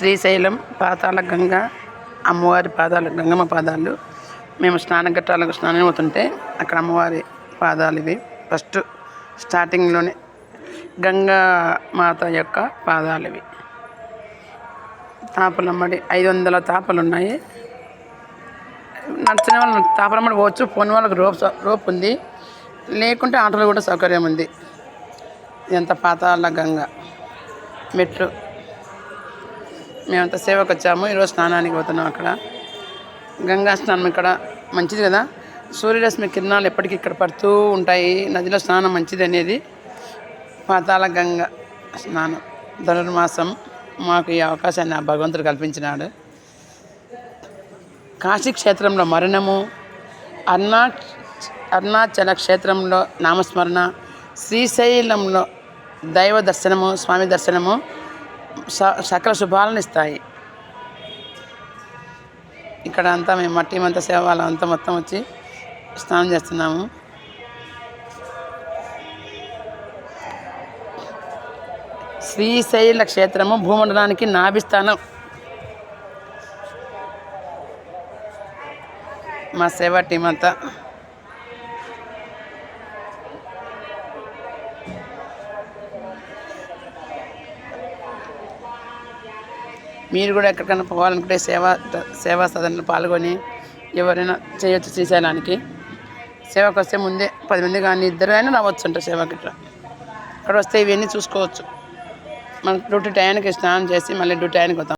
శ్రీశైలం పాతాళ గంగ అమ్మవారి పాదాలు గంగమ్మ పాదాలు. మేము స్నానం ఘట్టాలకు స్నానం అవుతుంటే అక్కడ అమ్మవారి పాదాలు ఇవి. ఫస్ట్ స్టార్టింగ్లోనే గంగా మాత యొక్క పాదాలు ఇవి. తాపలమ్మడి ఐదు వందల తాపలు ఉన్నాయి. నడిచిన వాళ్ళు తాపలమ్మడి పోవచ్చు పోని వాళ్ళకి రోప్ రోప్ ఉంది. లేకుంటే ఆటోలో కూడా సౌకర్యం ఉంది. ఇదంతా పాతాళ గంగ. మెట్లు మేమంతా సేవకు వచ్చాము. ఈరోజు స్నానానికి పోతున్నాం అక్కడ. గంగా స్నానం ఇక్కడ మంచిది కదా? సూర్యరశ్మి కిరణాలు ఎప్పటికీ ఇక్కడ పడుతూ ఉంటాయి. నదిలో స్నానం మంచిది అనేది పాతాల గంగ స్నానం. ధనుర్మాసం మాకు ఈ అవకాశాన్ని ఆ భగవంతుడు కల్పించినాడు. కాశీ క్షేత్రంలో మరణము అరుణా అరుణాచల క్షేత్రంలో నామస్మరణ శ్రీశైలంలో దైవ దర్శనము స్వామి దర్శనము సకల శుభాలను ఇస్తాయి. ఇక్కడ అంతా మేము మట్టి మంత సేవ అంతా మొత్తం వచ్చి స్నానం చేస్తున్నాము. శ్రీశైల క్షేత్రము భూమండలానికి నాభిస్థానం. మా సేవ టీం అంతా. మీరు కూడా ఎక్కడికైనా పోవాలనుకుంటే సేవా సేవా సదనలో పాల్గొని ఎవరైనా చేయొచ్చు శ్రీశైలానికి. సేవకు వస్తే ముందే పది మంది కానీ ఇద్దరు అయినా రావచ్చు అంట సేవకి ఇట్లా. వస్తే ఇవన్నీ చూసుకోవచ్చు. మనం డ్యూటీ టయానికి స్నానం చేసి మళ్ళీ డ్యూటీ టయానికి వస్తాం